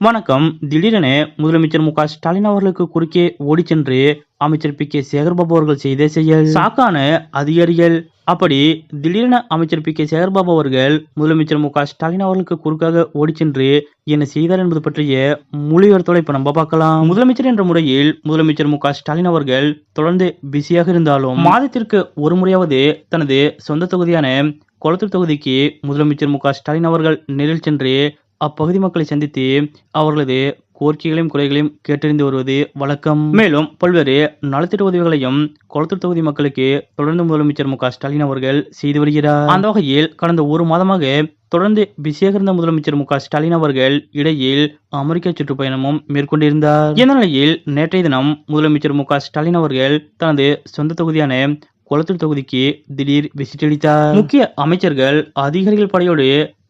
வணக்கம். திடீரென முதலமைச்சர் மு க ஸ்டாலின் அவர்களுக்கு குறுக்கே ஓடிச் சென்று அமைச்சர் பி கே சேகர்பாபு அவர்கள் செய்த செயல். சாக்கான அதிகாரிகள். அப்படி திடீரென அமைச்சர் பி கே சேகர்பாபு அவர்கள் முதலமைச்சர் மு க ஸ்டாலின் அவர்களுக்கு குறுக்காக ஓடி சென்று என்ன செய்தார் என்பது பற்றிய மொழிவர்த்தோட இப்ப நம்ம பார்க்கலாம். முதலமைச்சர் என்ற முறையில் முதலமைச்சர் மு க ஸ்டாலின் அவர்கள் தொடர்ந்து பிஸியாக இருந்தாலும் மாதத்திற்கு ஒரு முறையாவது தனது சொந்த தொகுதியான கொளத்தூர் தொகுதிக்கு முதலமைச்சர் மு க ஸ்டாலின் அவர்கள் நேரில் சென்று அப்பகுதி மக்களை சந்தித்து அவர்களது கோரிக்கைகளையும் குறைகளையும் கேட்டறிந்து வருவது வழக்கம். மேலும் பல்வேறு நலத்திட்ட உதவிகளையும் குளத்தூர் தொகுதி மக்களுக்கு தொடர்ந்து முதலமைச்சர் மு ஸ்டாலின் அவர்கள் செய்து வருகிறார். அந்த வகையில் கடந்த ஒரு மாதமாக தொடர்ந்து பிஸியாக இருந்த முதலமைச்சர் மு ஸ்டாலின் அவர்கள் இடையில் அமெரிக்க சுற்றுப்பயணமும் மேற்கொண்டிருந்தார். இந்த நிலையில் நேற்றைய தினம் முதலமைச்சர் மு ஸ்டாலின் அவர்கள் தனது சொந்த தொகுதியான குளத்தூர் தொகுதிக்கு திடீர் விசிட் அளித்தார். முக்கிய அமைச்சர்கள் அதிகாரிகள் படையோடு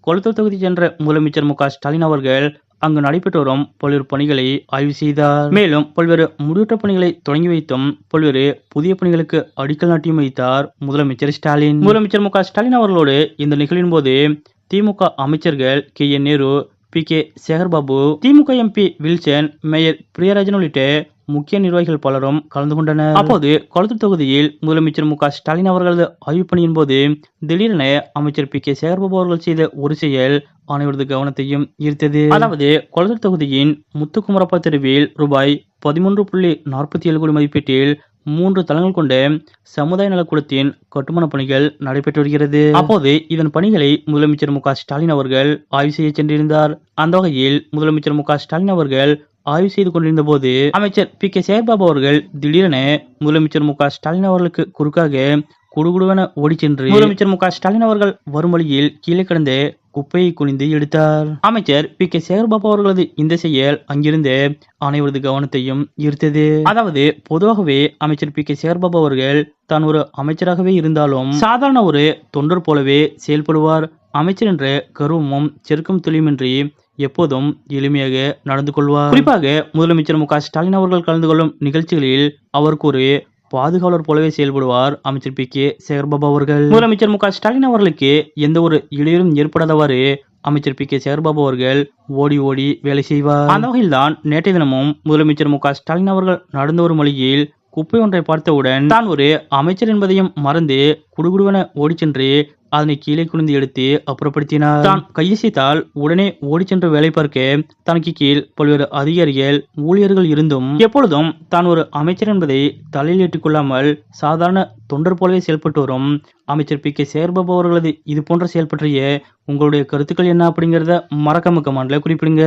கொளத்தூர் தொகுதி சென்ற முதலமைச்சர் மு ஸ்டாலின் அவர்கள் அங்கு நடைபெற்று வரும் பல்வேறு பணிகளை ஆய்வு செய்தார். மேலும் பல்வேறு முடிவுற்ற பணிகளை தொடங்கி வைத்தும் பல்வேறு புதிய பணிகளுக்கு அடிக்கல் நாட்டியும் வைத்தார் முதலமைச்சர் ஸ்டாலின். முதலமைச்சர் மு ஸ்டாலின் அவர்களோடு இந்த நிகழ்வின் போது திமுக அமைச்சர்கள் K. N. Nehru P. K. Sekarbabu திமுக எம்பி வில்சன் மேயர் பிரியராஜன் உள்ளிட்ட முக்கிய நிர்வாகிகள் பலரும் கலந்து கொண்டனர். அப்போது கொளத்தூர் தொகுதியில் முதலமைச்சர் மு க ஸ்டாலின் அவர்களது ஆய்வுப் பணியின் போது திடீரென அமைச்சர் பி. கே. சேகர்பாபு அவர்கள் செய்த ஒரு செயல் அனைவரது கவனத்தையும் ஈர்த்தது. அதாவது கொளத்தூர் தொகுதியின் முத்துக்குமரப்பா தெருவில் ரூபாய் பதிமூன்று புள்ளி நாற்பத்தி ஏழு கோடி மதிப்பீட்டில் மூன்று தளங்கள் கொண்ட சமுதாய நலக்கூடத்தின் கட்டுமான பணிகள் நடைபெற்று வருகிறது. அப்போது இதன் பணிகளை முதலமைச்சர் மு க ஸ்டாலின் அவர்கள் ஆய்வு செய்ய சென்றிருந்தார். அந்த வகையில் முதலமைச்சர் மு க ஸ்டாலின் அவர்கள் ஆய்வு செய்து கொண்டிருந்த போது அமைச்சர் பி கே சேர்பாபு அவர்கள் திடீரென முதலமைச்சர் மு க ஸ்டாலின் அவர்களுக்கு குறுக்காக குடுகுடுவென ஓடி சென்று முதலமைச்சர் மு க ஸ்டாலின் அவர்கள் வரும் வழியில் கீழே கிடந்த குப்பையை குனிந்து எடுத்தார். அமைச்சர் பி கே சேகர்பாபு அவர்களது இந்த செயல் அங்கிருந்து அனைவரது கவனத்தையும் ஈர்த்தது. அதாவது பொதுவாகவே அமைச்சர் பி கே சேகர்பாபு அவர்கள் தான் ஒரு அமைச்சராகவே இருந்தாலும் சாதாரண ஒரு தொண்டர் போலவே செயல்படுவார். அமைச்சர் என்ற கருவமும் செருக்கும் துளியுமின்றி எப்போதும் எளிமையாக நடந்து கொள்வார். குறிப்பாக முதலமைச்சர் மு ஸ்டாலின் அவர்கள் கலந்து கொள்ளும் நிகழ்ச்சிகளில் அவருக்கு ஒரு பாதுகாவலர் போலவே செயல்படுவார் அமைச்சர் பி. கே. சேகர்பாபு அவர்கள். முதலமைச்சர் மு ஸ்டாலின் அவர்களுக்கு எந்த ஒரு இடையூறும் ஏற்படாதவாறு அமைச்சர் பி. கே. சேகர்பாபு அவர்கள் ஓடி ஓடி வேலை செய்வார். அந்த வகையில்தான் நேற்றைய தினமும் முதலமைச்சர் மு ஸ்டாலின் அவர்கள் நடந்து வரும் வழியில் குப்பை ஒன்றை பார்த்தவுடன் தான் ஒரு அமைச்சர் என்பதையும் மறந்து குடுகுடுவென ஓடி சென்று அதனை கீழே குனிந்து எடுத்து அப்புறப்படுத்தினார். தான். கையசைத்தால் உடனே ஓடிச் சென்று வேலை பார்க்க தனக்கு கீழ் பல்வேறு அதிகாரிகள் ஊழியர்கள் இருந்தும் எப்பொழுதும் தான் ஒரு அமைச்சர் என்பதை தலையில் ஏற்றிக் கொள்ளாமல் சாதாரண தொண்டர் போலவே செயல்பட்டு வரும் அமைச்சர் பி. கே. சேகர்பாபு அவர்களது இது போன்ற செயல் பற்றிய உங்களுடைய கருத்துக்கள் என்ன அப்படிங்கிறத மறக்காம கமெண்ட்ல குறிப்பிடுங்க.